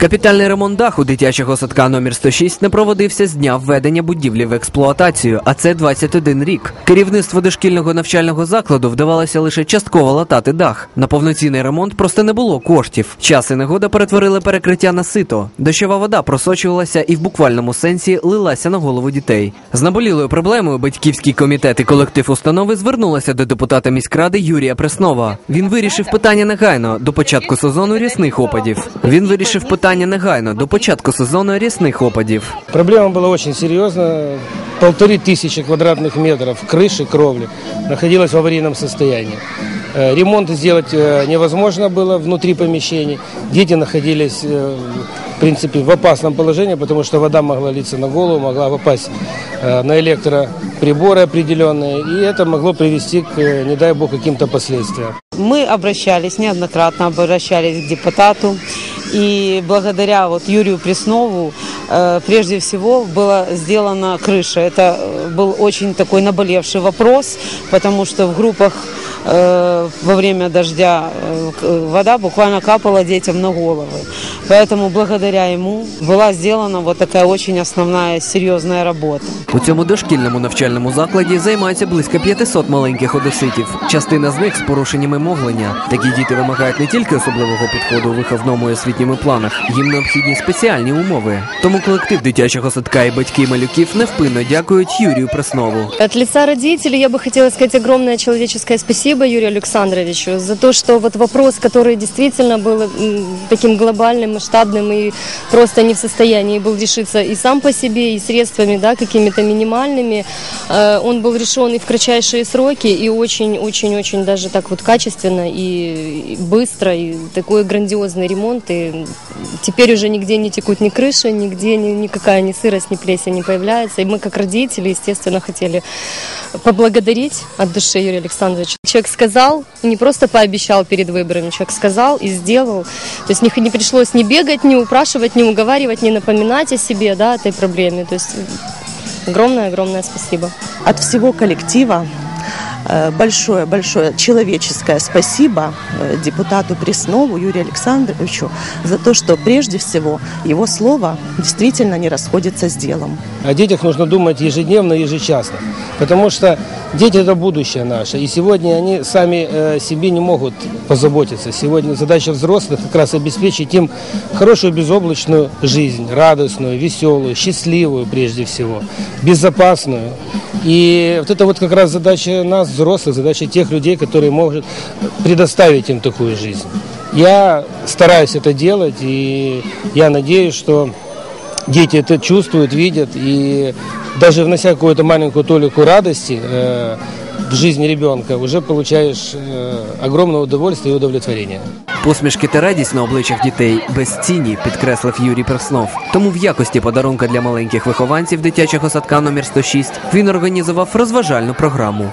Капітальний ремонт даху дитячого садка номер 106 не проводився з дня введення будівлі в експлуатацію, а це 21 рік. Керівництво дошкільного навчального закладу вдавалося лише частково латати дах. На повноцінний ремонт просто не було коштів. Час і негода перетворили перекриття на сито. Дощова вода просочувалася і в буквальному сенсі лилася на голову дітей. З наболілою проблемою батьківський комітет і колектив установи звернулися до депутата міськради Юрія Преснова. Він вирішив питання негайно до початку сезону рясних опадів. Він вирішив питання негайно до початку сезону рясних опадів. Проблема была очень серьезная. Полторы тысячи квадратных метров крыши, кровли находилась в аварийном состоянии. Ремонт сделать невозможно было внутри помещений. Дети находились, в принципе, в опасном положении, потому что вода могла литься на голову, могла попасть на электроприборы определенные, и это могло привести к, не дай бог, каким-то последствиям. Мы обращались, неоднократно обращались к депутату. И благодаря вот Юрию Преснову э, прежде всего была сделана крыша. Это э, был очень такой наболевший вопрос, потому что в группах во время дождя э, к- вода буквально капала детям на головы. Поэтому благодаря ему была сделана вот такая очень основная серьезная работа. У цьому дошкільному навчальному закладі займаються близько 500 маленьких одеситів. Частина з них з порушеннями мовлення. Такі діти вимагають не тільки особливого підходу у виховному і освітньому планах, їм необхідні спеціальні умови. Тому колектив дитячого садка і батьки малюків невпинно дякують Юрію Преснову. От лица родителей я бы хотела сказать огромное человеческое спасибо Юрию Александровичу за то, что вот вопрос, который действительно был таким глобальным, масштабным и просто не в состоянии был решиться и сам по себе, и средствами, да, какими-то минимальными, э, он был решен и в кратчайшие сроки, и очень-очень-очень даже так вот качественно и быстро, и такой грандиозный ремонт, и теперь уже нигде не текут ни крыши, нигде ни, никакая ни сырость, ни плесень не появляется, и мы как родители, естественно, хотели поблагодарить от души Юрия Александровича. Человек сказал, не просто пообещал перед выборами, человек сказал и сделал. То есть не, не пришлось ни бегать, ни упрашивать, ни уговаривать, ни напоминать о себе, да, этой проблеме. То есть огромное-огромное спасибо. от всего коллектива э, большое-большое человеческое спасибо э, депутату Преснову Юрию Александровичу за то, что прежде всего его слово действительно не расходится с делом. О детях нужно думать ежедневно, ежечасно. Потому что дети – это будущее наше. И сегодня они сами э, себе не могут позаботиться. Сегодня задача взрослых как раз обеспечить им хорошую безоблачную жизнь, радостную, веселую, счастливую прежде всего, безопасную. И вот это вот как раз задача нас, взрослых, задача тех людей, которые могут предоставить им такую жизнь. Я стараюсь это делать, и я надеюсь, что дети это чувствуют, видят, и даже внося какую-то маленькую толику радости э, в жизнь ребенка, уже получаешь э, огромное удовольствие и удовлетворение. Посмішки та радість на обличчях дітей безцінні, підкреслив Юрій Преснов. Тому в якості подарунка для маленьких вихованців дитячого садка номер 106 він організував розважальну програму.